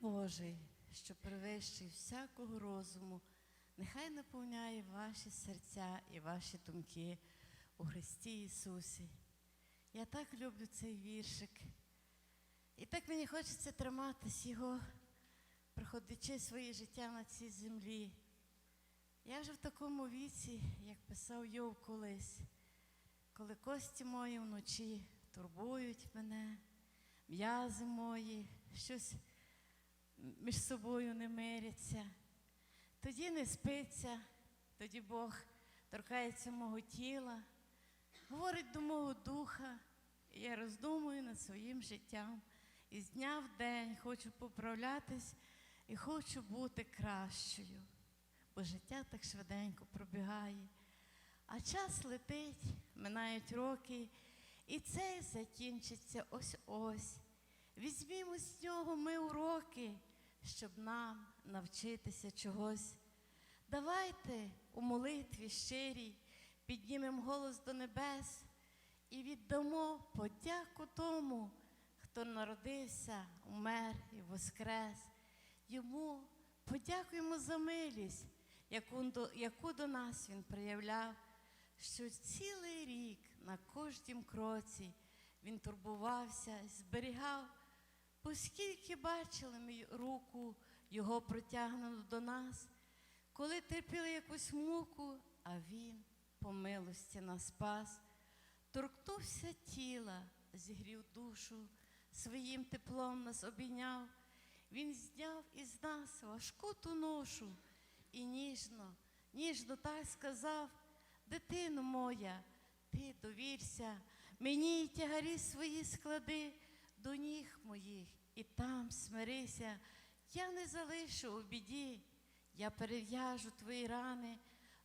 Божий, що перевищує всякого розуму, нехай наповняє ваші серця і ваші думки у Христі Ісусі. Я так люблю цей віршик. І так мені хочеться триматись його, проходячи своє життя на цій землі. Я вже в такому віці, як писав Йов колись, коли кості мої вночі турбують мене, м'язи мої, щось між собою не миряться. Тоді не спиться, тоді Бог торкається мого тіла, говорить до мого духа, і я роздумую над своїм життям. І з дня в день хочу поправлятись і хочу бути кращою, бо життя так швиденько пробігає. А час летить, минають роки, і цей закінчиться ось-ось. Візьмімо з нього ми уроки, щоб нам навчитися чогось. Давайте у молитві щирій піднімемо голос до небес і віддамо подяку тому, хто народився, умер і воскрес. Йому подякуємо за милість, яку до, нас він проявляв, що цілий рік на кожнім кроці він турбувався, зберігав, оскільки бачили ми руку його протягнену до нас, коли терпіли якусь муку, а він по милості нас спас, торкнувся тіла, зігрів душу, своїм теплом нас обійняв. Він зняв із нас важку ту ношу і ніжно, ніжно так сказав, дитино моя, ти довірся, мені й тягарі свої склади і там смирися, я не залишу у біді, я перев'яжу твої рани,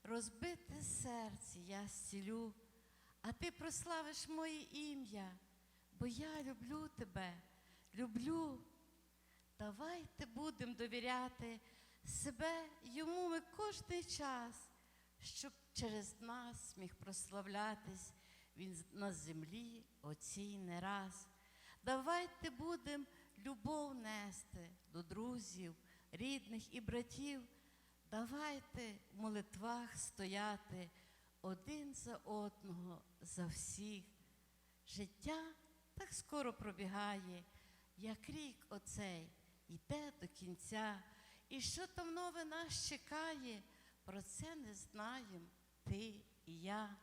розбите серце я зцілю, а ти прославиш моє ім'я, бо я люблю тебе, люблю. Давайте будемо довіряти себе. Йому ми кожний час, щоб через нас міг прославлятись. Він на землі оцій не раз. Давайте будемо любов нести до друзів, рідних і братів. Давайте в молитвах стояти один за одного, за всіх. Життя так скоро пробігає, як рік оцей йде до кінця. І що там нове нас чекає, про це не знаємо ти і я.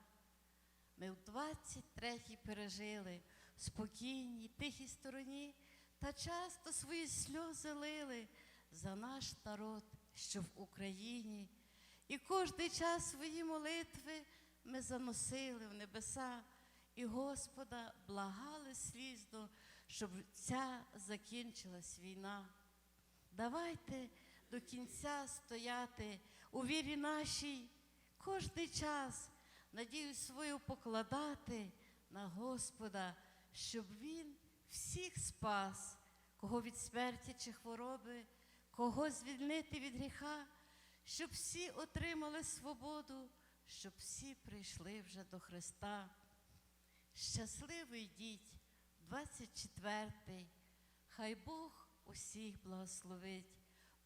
Ми в 23-й пережили в спокійній, тихій стороні та часто свої сльози лили за наш народ, що в Україні. І кожний час свої молитви ми заносили в небеса і Господа благали слізно, щоб ця закінчилась війна. Давайте до кінця стояти у вірі нашій, кожний час надію свою покладати на Господа, щоб Він всіх спас, кого від смерті чи хвороби, кого звільнити від гріха, щоб всі отримали свободу, щоб всі прийшли вже до Христа. Щасливо йдіть, 24-й, хай Бог усіх благословить.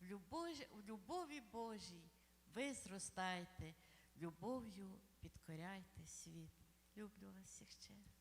В любові, в любові Божій ви зростайте, любов'ю підкоряйте світ. Люблю вас всіх щиро.